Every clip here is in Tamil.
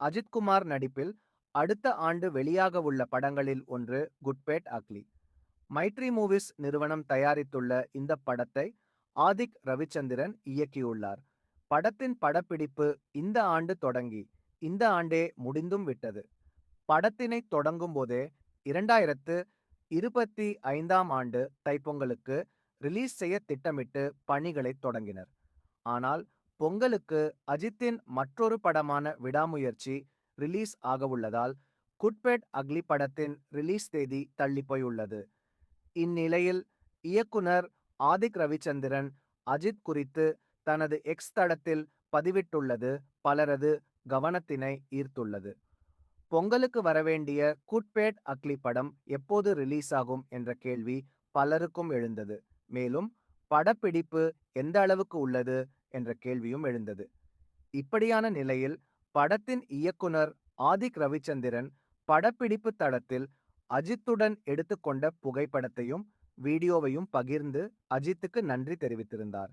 அஜித்குமார் நடிப்பில் அடுத்த ஆண்டு வெளியாகவுள்ள படங்களில் ஒன்று குட்பேட் அக்லி. மைட்ரி மூவிஸ் நிறுவனம் தயாரித்துள்ள இந்த படத்தை ஆதிக் ரவிச்சந்திரன் இயக்கியுள்ளார். படத்தின் படப்பிடிப்பு இந்த ஆண்டு தொடங்கி இந்த ஆண்டே முடிந்தும் விட்டது. படத்தினை தொடங்கும் போதே இரண்டாயிரத்து இருபத்தி ஐந்தாம் ஆண்டு தைப்பொங்கலுக்கு ரிலீஸ் செய்ய திட்டமிட்டு பணிகளை தொடங்கினர். ஆனால் பொங்கலுக்கு அஜித்தின் மற்றொரு படமான விடாமுயற்சி ரிலீஸ் ஆகவுள்ளதால் குட்பேட் அக்லி படத்தின் ரிலீஸ் தேதி தள்ளிப்போயுள்ளது இந்நிலையில் இயக்குனர் ஆதிக் ரவிச்சந்திரன் அஜித் குறித்து தனது எக்ஸ் தடத்தில் பதிவிட்டுள்ளது பலரது கவனத்தினை ஈர்த்துள்ளது. பொங்கலுக்கு வரவேண்டிய குட்பேட் அக்லி படம் எப்போது ரிலீஸ் ஆகும் என்ற கேள்வி பலருக்கும் எழுந்தது. மேலும் படப்பிடிப்பு எந்த அளவுக்கு உள்ளது என்ற கேள்வியும் எழுந்தது. இப்படியான நிலையில் படத்தின் இயக்குனர் ஆதிக் ரவிச்சந்திரன் படப்பிடிப்பு தளத்தில் அஜித்துடன் எடுத்துக்கொண்ட புகைப்படத்தையும் வீடியோவையும் பகிர்ந்து அஜித்துக்கு நன்றி தெரிவித்திருந்தார்.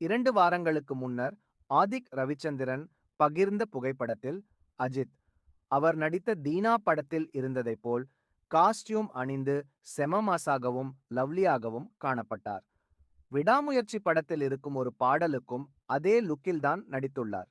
இரண்டு வாரங்களுக்கு முன்னர் ஆதிக் ரவிச்சந்திரன் பகிர்ந்த புகைப்படத்தில் அஜித் அவர் நடித்த தீனா படத்தில் இருந்ததைப் போல் காஸ்டியூம் அணிந்து செமமாசாகவும் லவ்லியாகவும் காணப்பட்டார். விடாமுயற்சி படத்தில் இருக்கும் ஒரு பாடலுக்கும் அதே லுக்கில் தான் நடித்துள்ளார்.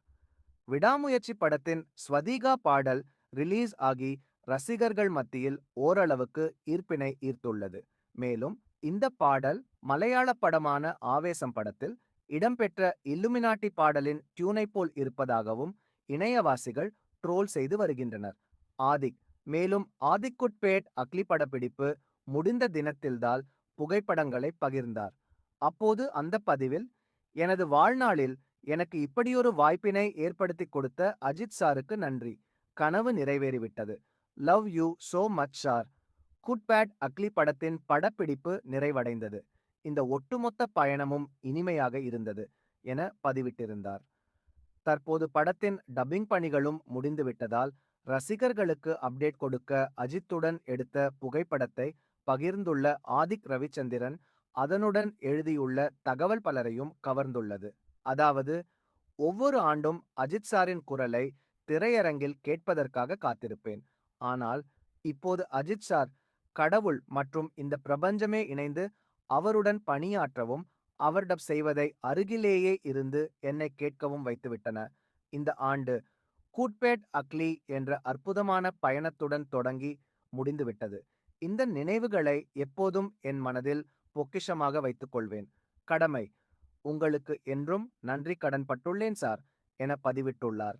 விடாமுயற்சி படத்தின் ஸ்வதிகா பாடல் ரிலீஸ் ஆகி ரசிகர்கள் மத்தியில் ஓரளவுக்கு ஈர்ப்பினை ஈர்த்துள்ளது. மேலும் இந்த பாடல் மலையாள படமான ஆவேசம் படத்தில் இடம்பெற்ற இல்லுமினாட்டி பாடலின் டியூனை போல் இருப்பதாகவும் இணையவாசிகள் ட்ரோல் செய்து வருகின்றனர். ஆதிக் மேலும் ஆதிக்குட்பேட் அக்லி படப்பிடிப்பு முடிந்த தினத்தில்தான் புகைப்படங்களை பகிர்ந்தார். அப்போது அந்த பதிவில் எனது வாழ்நாளில் எனக்கு இப்படியொரு வாய்ப்பினை ஏற்படுத்தி கொடுத்த அஜித் சாருக்கு நன்றி. கனவு நிறைவேறிவிட்டது. Love you so much sir. Good bad ugly படத்தின் படப்பிடிப்பு நிறைவடைந்தது. இந்த ஒட்டுமொத்த பயணமும் இனிமையாக இருந்தது என பதிவிட்டிருந்தார். தற்போது படத்தின் டப்பிங் பணிகளும் முடிந்துவிட்டதால் ரசிகர்களுக்கு அப்டேட் கொடுக்க அஜித்துடன் எடுத்த புகைப்படத்தை பகிர்ந்துள்ள ஆதிக் ரவிச்சந்திரன் அதனுடன் எழுதியுள்ள தகவல் பலரையும் கவர்ந்துள்ளது. அதாவது ஒவ்வொரு ஆண்டும் அஜித் சாரின் குரலை திரையரங்கில் கேட்பதற்காக காத்திருப்பேன். ஆனால் இப்போது அஜித் சார் கடவுள் மற்றும் இந்த பிரபஞ்சமே இணைந்து அவருடன் பணியாற்றவும் அவர்டப் செய்வதை அருகிலேயே இருந்து என்னை கேட்கவும் வைத்துவிட்டன. இந்த ஆண்டு கூட்பேட் அக்லி என்ற அற்புதமான பயணத்துடன் தொடங்கி முடிந்துவிட்டது. இந்த நினைவுகளை எப்போதும் என் மனதில் பொக்கிஷமாக வைத்துக் கொள்வேன். கடமை. உங்களுக்கு என்றும் நன்றி கடன்பட்டுள்ளேன் சார் என பதிவிட்டுள்ளார்.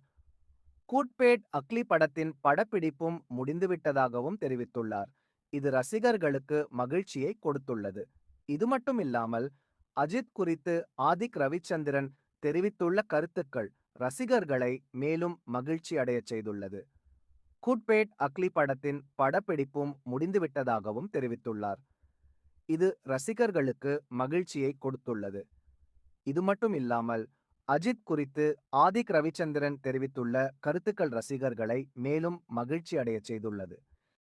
கூட்பேட் அக்லி படத்தின் படப்பிடிப்பும் முடிந்துவிட்டதாகவும் தெரிவித்துள்ளார். இது ரசிகர்களுக்கு மகிழ்ச்சியை கொடுத்துள்ளது. இது மட்டும் இல்லாமல் அஜித் குறித்து ஆதிக் ரவிச்சந்திரன் தெரிவித்துள்ள கருத்துக்கள் ரசிகர்களை மேலும் மகிழ்ச்சி அடையச் செய்துள்ளது. கூட்பேட் அக்லி படத்தின் படப்பிடிப்பும் முடிந்துவிட்டதாகவும் தெரிவித்துள்ளார். இது ரசிகர்களுக்கு மகிழ்ச்சியை கொடுத்துள்ளது. இது மட்டும் இல்லாமல் அஜித் குறித்து ஆதிக் ரவிச்சந்திரன் தெரிவித்துள்ள கருத்துக்கள் ரசிகர்களை மேலும் மகிழ்ச்சி அடையச் செய்துள்ளது.